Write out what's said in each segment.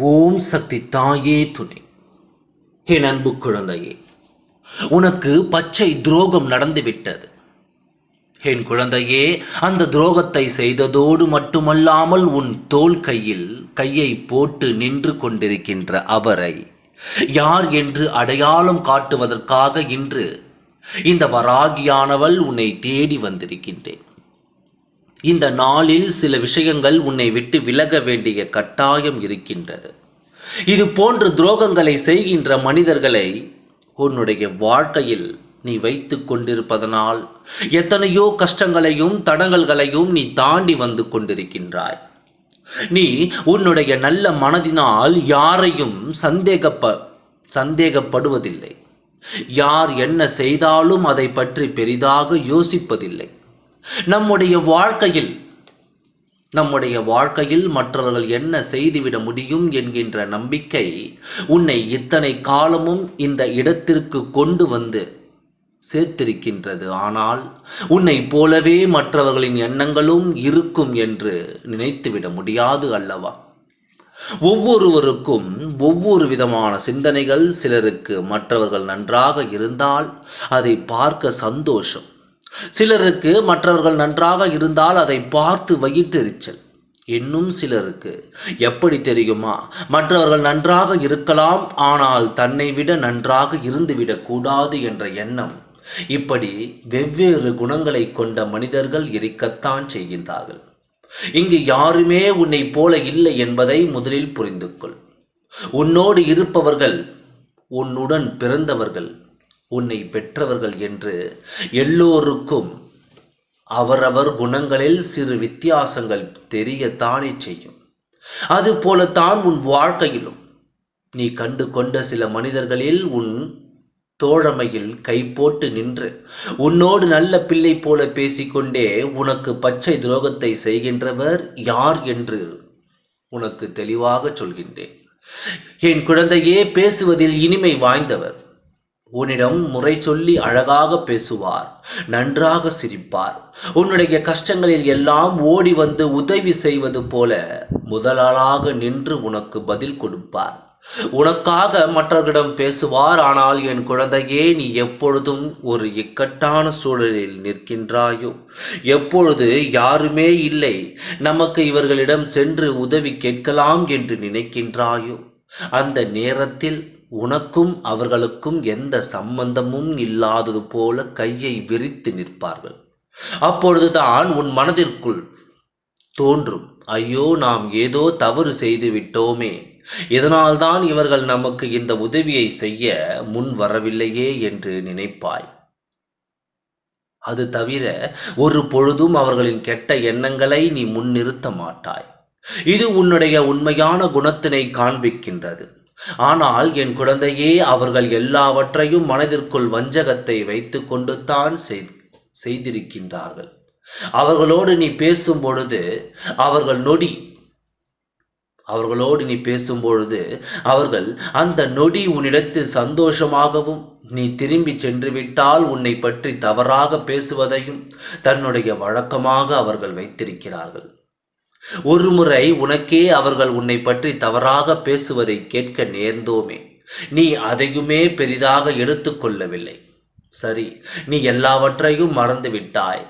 ஓம் சக்தி தாயே துணை. என் அன்பு குழந்தையே உனக்கு பச்சை துரோகம் நடந்துவிட்டது. என் குழந்தையே அந்த துரோகத்தை செய்ததோடு மட்டுமல்லாமல் உன் தோல் கையில் கையை போட்டு நின்று கொண்டிருக்கின்ற அவரை யார் என்று அடையாளம் காட்டுவதற்காக இன்று இந்த வராகியானவள் உன்னை தேடி வந்திருக்கின்றேன். இந்த நாளில் சில விஷயங்கள் உன்னை விட்டு விலக வேண்டிய கட்டாயம் இருக்கின்றது. இது போன்ற துரோகங்களை செய்கின்ற மனிதர்களை உன்னுடைய வாழ்க்கையில் நீ வைத்து கொண்டிருப்பதனால் எத்தனையோ கஷ்டங்களையும் தடங்கல்களையும் நீ தாண்டி வந்து கொண்டிருக்கின்றாய். நீ உன்னுடைய நல்ல மனதினால் யாரையும் சந்தேகப்ப சந்தேகப்படுவதில்லை. யார் என்ன செய்தாலும் அதை பற்றி பெரிதாக யோசிப்பதில்லை. நம்முடைய வாழ்க்கையில் நம்முடைய வாழ்க்கையில் மற்றவர்கள் என்ன செய்துவிட முடியும் என்கின்ற நம்பிக்கை உன்னை இத்தனை காலமும் இந்த இடத்திற்கு கொண்டு வந்து சேர்த்திருக்கின்றது. ஆனால் உன்னை போலவே மற்றவர்களின் எண்ணங்களும் இருக்கும் என்று நினைத்துவிட முடியாது அல்லவா? ஒவ்வொருவருக்கும் ஒவ்வொரு விதமான சிந்தனைகள் சிலருக்கு மற்றவர்கள் நன்றாக இருந்தால் அதை பார்க்க சந்தோஷம். சிலருக்கு மற்றவர்கள் நன்றாக இருந்தால் அதை பார்த்து வயிற்றெரிச்சல் இன்னும் சிலருக்கு எப்படி தெரியுமா? மற்றவர்கள் நன்றாக இருக்கலாம் ஆனால் தன்னை விட நன்றாக இருந்துவிடக் கூடாது என்ற எண்ணம். இப்படி வெவ்வேறு குணங்களை கொண்ட மனிதர்கள் இருக்கத்தான் செய்கின்றார்கள். இங்கு யாருமே உன்னை போல இல்லை என்பதை முதலில் புரிந்து கொள் உன்னோடு இருப்பவர்கள் உன்னுடன் பிறந்தவர்கள். உன்னை பெற்றவர்கள் என்று எல்லோருக்கும் அவரவர் குணங்களில் சிறு வித்தியாசங்கள் தெரியத்தானே செய்யும். அதுபோலத்தான் உன் வாழ்க்கையிலும். நீ கண்டு கொண்ட சில மனிதர்களில் உன் தோழமையில் கை போட்டு நின்று உன்னோடு நல்ல பிள்ளை போல பேசிக்கொண்டே உனக்கு பச்சை துரோகத்தை செய்கின்றவர் யார் என்று உனக்கு தெளிவாக சொல்கின்றேன். என் குழந்தையே பேசுவதில் இனிமை வாய்ந்தவர். உன்னிடம் முறை சொல்லி அழகாக பேசுவார் நன்றாக சிரிப்பார். உன்னுடைய கஷ்டங்களில் எல்லாம் ஓடி வந்து உதவி செய்வது போல முதலாளாக நின்று உனக்கு பதில் கொடுப்பார். உனக்காக மற்றவர்களிடம் பேசுவார் ஆனால் என் குழந்தையே நீ எப்பொழுதும் ஒரு இக்கட்டான சூழலில் நிற்கின்றாயோ? எப்பொழுது யாருமே இல்லை நமக்கு இவர்களிடம் சென்று உதவி கேட்கலாம் என்று நினைக்கின்றாயோ? அந்த நேரத்தில் உனக்கும் அவர்களுக்கும் எந்த சம்பந்தமும் இல்லாதது போல கையை விரித்து நிற்பார்கள். அப்பொழுதுதான் உன் மனதிற்குள் தோன்றும் ஐயோ நாம் ஏதோ தவறு செய்து விட்டோமே. இதனால்தான் இவர்கள் நமக்கு இந்த உதவியை செய்ய முன் வரவில்லையே என்று நினைப்பாய். அது தவிர ஒரு பொழுதும் அவர்களின் கெட்ட எண்ணங்களை நீ முன்னிறுத்த மாட்டாய். இது உன்னுடைய உண்மையான குணத்தினை காண்பிக்கின்றது. ஆனால் என் குழந்தையே அவர்கள் எல்லாவற்றையும் மனதிற்குள் வஞ்சகத்தை வைத்து கொண்டு தான் செய்திருக்கின்றார்கள். அவர்களோடு நீ பேசும் பொழுது அவர்கள் நொடி அவர்களோடு நீ பேசும்பொழுது அவர்கள் அந்த நொடி உன்னிடத்தில் சந்தோஷமாகவும் நீ திரும்பி சென்று விட்டால் உன்னை பற்றி தவறாக பேசுவதையும் தன்னுடைய வழக்கமாக அவர்கள் வைத்திருக்கிறார்கள். ஒருமுறை உனக்கே அவர்கள் உன்னை பற்றி தவறாக பேசுவதை கேட்க நேர்ந்தோமே. நீ அதையுமே பெரிதாக எடுத்துக்கொள்ளவில்லை. சரி நீ எல்லாவற்றையும் மறந்து விட்டாய்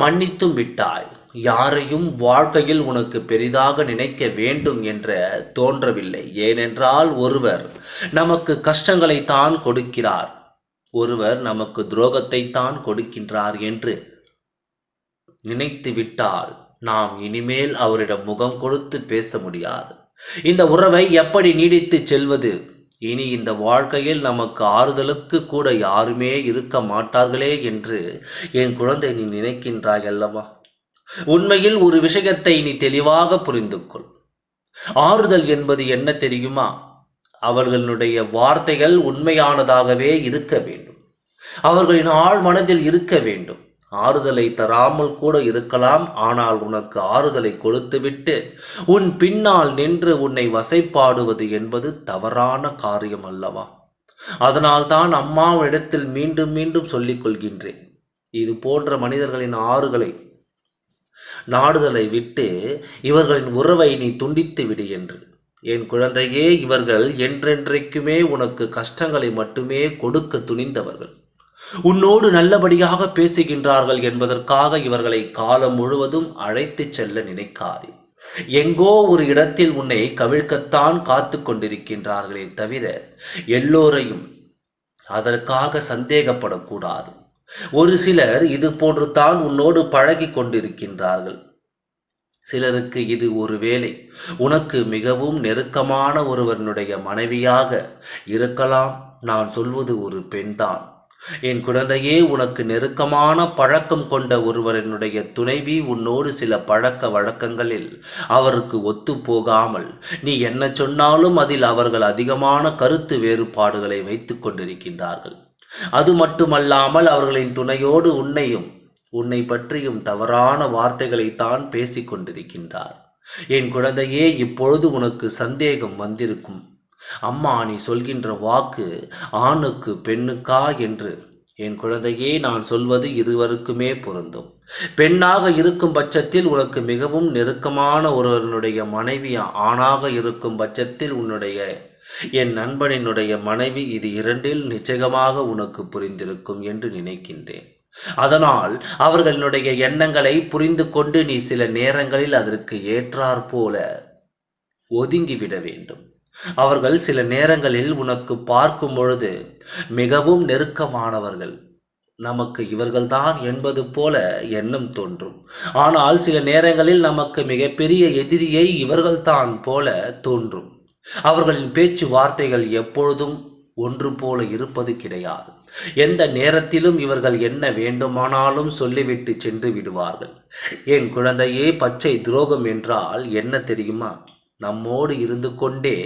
மன்னித்தும் விட்டாய். யாரையும் வாழ்க்கையில் உனக்கு பெரிதாக நினைக்க வேண்டும் என்ற தோன்றவில்லை. ஏனென்றால் ஒருவர் நமக்கு கஷ்டங்களை தான் கொடுக்கிறார். ஒருவர் நமக்கு துரோகத்தை தான் கொடுக்கின்றார் என்று நினைத்து விட்டால் நாம் இனிமேல் அவரிடம் முகம் கொடுத்து பேச முடியாது. இந்த உறவை எப்படி நீடித்து செல்வது? இனி இந்த வாழ்க்கையில் நமக்கு ஆறுதலுக்கு கூட யாருமே இருக்க மாட்டார்களே என்று என் குழந்தை நீ நினைக்கின்றாய் அல்லவா? உண்மையில் ஒரு விஷயத்தை நீ தெளிவாக புரிந்து கொள் ஆறுதல் என்பது என்ன தெரியுமா? அவர்களுடைய வார்த்தைகள் உண்மையானதாகவே இருக்க வேண்டும். அவர்களின் ஆழ் மனதில் இருக்க வேண்டும். ஆறுதலை தராமல் கூட இருக்கலாம் ஆனால் உனக்கு ஆறுதலை கொடுத்துவிட்டு உன் பின்னால் நின்று உன்னை வசைப்பாடுவது என்பது தவறான காரியம் அல்லவா? அதனால்தான் அம்மாவிடத்தில் மீண்டும் மீண்டும் சொல்லிக் கொள்கின்றேன். இது போன்ற மனிதர்களின் ஆறுகளை நாடுதலை விட்டு இவர்களின் உறவை நீ துண்டித்து விடு என்று. என் குழந்தையே இவர்கள் என்றென்றைக்குமே உனக்கு கஷ்டங்களை மட்டுமே கொடுக்க துணிந்தவர்கள். உன்னோடு நல்லபடியாக பேசுகின்றார்கள் என்பதற்காக இவர்களை காலம் முழுவதும் அழைத்துச் செல்ல நினைக்காதே. எங்கோ ஒரு இடத்தில் உன்னை கவிழ்க்கத்தான் காத்து கொண்டிருக்கின்றார்களே தவிர எல்லோரையும் அதற்காக சந்தேகப்படக்கூடாது. ஒரு சிலர் இது போன்று தான் உன்னோடு பழகி கொண்டிருக்கின்றார்கள். சிலருக்கு இது ஒரு வேலை உனக்கு மிகவும் நெருக்கமான ஒருவனுடைய மனைவியாக இருக்கலாம். நான் சொல்வது ஒரு பெண்தான். என் குழந்தையே உனக்கு நெருக்கமான பழக்கம் கொண்ட ஒருவரினுடைய துணைவி உன்னோடு சில பழக்க வழக்கங்களில் அவருக்கு ஒத்து போகாமல் நீ என்ன சொன்னாலும் அதில் அவர்கள் அதிகமான கருத்து வேறுபாடுகளை வைத்து கொண்டிருக்கின்றார்கள். அது மட்டுமல்லாமல் அவர்களின் துணையோடு உன்னையும் உன்னை பற்றியும் தவறான வார்த்தைகளைத்தான் பேசிக் கொண்டிருக்கின்றார். என் குழந்தையே இப்பொழுது உனக்கு சந்தேகம் வந்திருக்கும். அம்மா நீ சொல்கின்ற வாக்கு ஆணுக்கு பெண்ணுக்கா என்று? என் குழந்தையே நான் சொல்வது இருவருக்குமே பொருந்தும். பெண்ணாக இருக்கும் பட்சத்தில் உனக்கு மிகவும் நெருக்கமான ஒருவனுடைய மனைவி ஆணாக இருக்கும் பட்சத்தில் உன்னுடைய என் நண்பனினுடைய மனைவி இது இரண்டில் நிச்சயமாக உனக்கு புரிந்திருக்கும் என்று நினைக்கின்றேன். அதனால் அவர்களுடைய எண்ணங்களை புரிந்து கொண்டு நீ சில நேரங்களில் அதற்கு ஏற்றாற்போல ஒதுங்கிவிட வேண்டும். அவர்கள் சில நேரங்களில் உனக்கு பார்க்கும் பொழுது மிகவும் நெருக்கமானவர்கள். நமக்கு இவர்கள்தான் என்பது போல எண்ணம் தோன்றும். ஆனால் சில நேரங்களில் நமக்கு மிகப்பெரிய எதிரியை இவர்கள்தான் போல தோன்றும். அவர்களின் பேச்சு வார்த்தைகள் எப்பொழுதும் ஒன்று போல இருப்பது கிடையாது. எந்த நேரத்திலும் இவர்கள் என்ன வேண்டுமானாலும் சொல்லிவிட்டு சென்று விடுவார்கள். என் குழந்தையே பச்சை துரோகம் என்றால் என்ன தெரியுமா? நம்மோடு இருந்து கொண்டே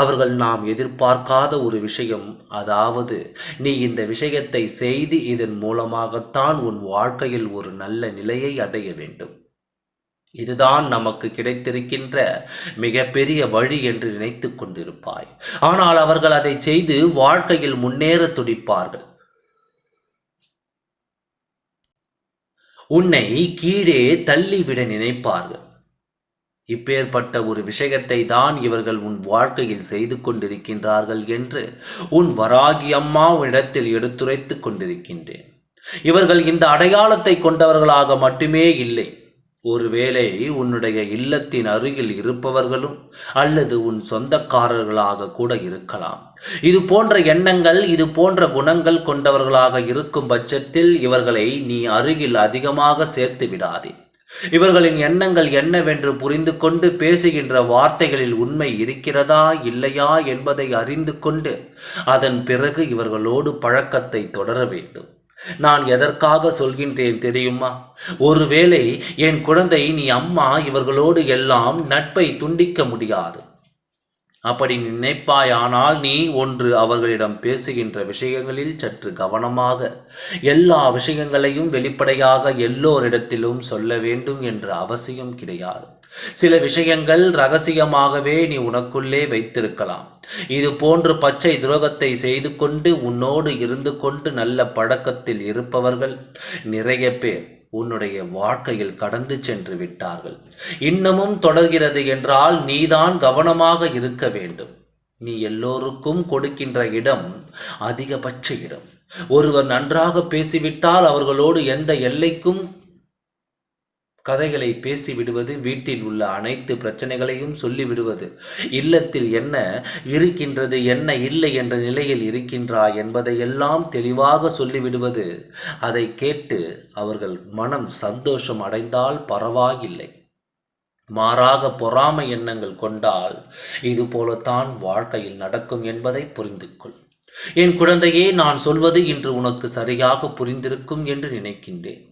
அவர்கள் நாம் எதிர்பார்க்காத ஒரு விஷயம். அதாவது நீ இந்த விஷயத்தை செய்து இதன் மூலமாகத்தான் உன் வாழ்க்கையில் ஒரு நல்ல நிலையை அடைய வேண்டும். இதுதான் நமக்கு கிடைத்திருக்கின்ற மிகப்பெரிய வழி என்று நினைத்து கொண்டிருப்பாய். ஆனால் அவர்கள் அதை செய்து வாழ்க்கையில் முன்னேற துடிப்பார்கள். உன்னை கீழே தள்ளிவிட நினைப்பார்கள். இப்பேற்பட்ட ஒரு விஷயத்தை தான் இவர்கள் உன் வாழ்க்கையில் செய்து கொண்டிருக்கின்றார்கள் என்று உன் வராகி அம்மா இடத்தில் எடுத்துரைத்துக் கொண்டிருக்கின்றேன். இவர்கள் இந்த அடையாளத்தை கொண்டவர்களாக மட்டுமே இல்லை. ஒருவேளை உன்னுடைய இல்லத்தின் அருகில் இருப்பவர்களும் அல்லது உன் சொந்தக்காரர்களாக கூட இருக்கலாம். இது போன்ற எண்ணங்கள் இது போன்ற குணங்கள் கொண்டவர்களாக இருக்கும் பட்சத்தில் இவர்களை நீ அருகில் அதிகமாக சேர்த்து விடாதே. இவர்களின் எண்ணங்கள் என்னவென்று புரிந்து கொண்டு பேசுகின்ற வார்த்தைகளில் உண்மை இருக்கிறதா இல்லையா என்பதை அறிந்து கொண்டு அதன் பிறகு இவர்களோடு பழக்கத்தை தொடர வேண்டும். நான் எதற்காக சொல்கின்றேன் தெரியுமா? ஒருவேளை என் குழந்தை நீ அம்மா இவர்களோடு எல்லாம் நட்பை துண்டிக்க முடியாது. அப்படி நினைப்பாயானால் நீ ஒன்று அவர்களிடம் பேசுகின்ற விஷயங்களில் சற்று கவனமாக எல்லா விஷயங்களையும் வெளிப்படையாக எல்லோரிடத்திலும் சொல்ல வேண்டும் என்ற அவசியம் கிடையாது. சில விஷயங்கள் ரகசியமாகவே நீ உனக்குள்ளே வைத்திருக்கலாம். இது போன்று பச்சை துரோகத்தை செய்து கொண்டு உன்னோடு இருந்து கொண்டு நல்ல பழக்கத்தில் இருப்பவர்கள் நிறைய பேர். உன்னுடைய வாழ்க்கையில் கடந்து சென்று விட்டார்கள். இன்னமும் தொடர்கிறது என்றால் நீதான் கவனமாக இருக்க வேண்டும். நீ எல்லோருக்கும் கொடுக்கின்ற இடம் அதிகபட்ச இடம். ஒருவர் நன்றாக பேசிவிட்டால் அவர்களோடு எந்த எல்லைக்கும் கதைகளை பேசி விடுவது வீட்டில் உள்ள அனைத்து பிரச்சனைகளையும் சொல்லிவிடுவது. இல்லத்தில் என்ன இருக்கின்றது என்ன இல்லை என்ற நிலையில் இருக்கின்றாய் என்பதையெல்லாம் தெளிவாக சொல்லிவிடுவது. அதை கேட்டு அவர்கள் மனம் சந்தோஷம் அடைந்தால் பரவாயில்லை. மாறாக பொறாமை எண்ணங்கள் கொண்டால் இது போலத்தான் வாழ்க்கையில் நடக்கும் என்பதை புரிந்து கொள் என் குழந்தையே நான் சொல்வது இன்று உனக்கு சரியாக புரிந்திருக்கும் என்று நினைக்கின்றேன்.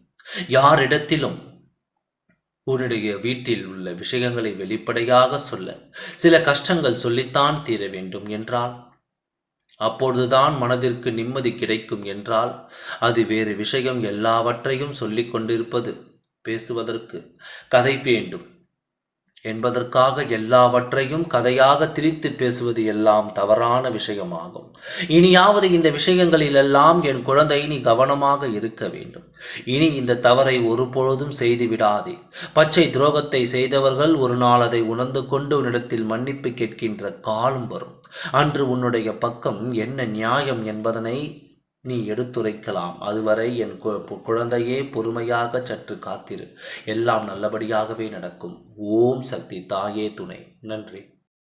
யாரிடத்திலும் உன்னுடைய வீட்டில் உள்ள விஷயங்களை வெளிப்படையாக சொல்ல சில கஷ்டங்கள் சொல்லித்தான் தீர வேண்டும் என்றால் அப்பொழுதுதான் மனதிற்கு நிம்மதி கிடைக்கும் என்றால் அது வேறு விஷயம் எல்லாவற்றையும் சொல்லிக் கொண்டிருப்பது பேசுவதற்கு கதை வேண்டும். என்பதற்காக எல்லாவற்றையும் கதையாக திரித்து பேசுவது எல்லாம் தவறான விஷயமாகும். இனியாவது இந்த விஷயங்களிலெல்லாம் என் குழந்தை நீ கவனமாக இருக்க வேண்டும். இனி இந்த தவறை ஒருபொழுதும் செய்து விடாதே. பச்சை துரோகத்தை செய்தவர்கள் ஒரு நாள் அதை உணர்ந்து கொண்டு உன்னிடத்தில் மன்னிப்பு கேட்கின்ற காலம் வரும். அன்று உன்னுடைய பக்கம் என்ன நியாயம் என்பதனை நீ எடுத்துரைக்கலாம். அதுவரை என் குழந்தையே பொறுமையாக சற்று காத்திரு. எல்லாம் நல்லபடியாகவே நடக்கும். ஓம் சக்தி தாயே துணை. நன்றி.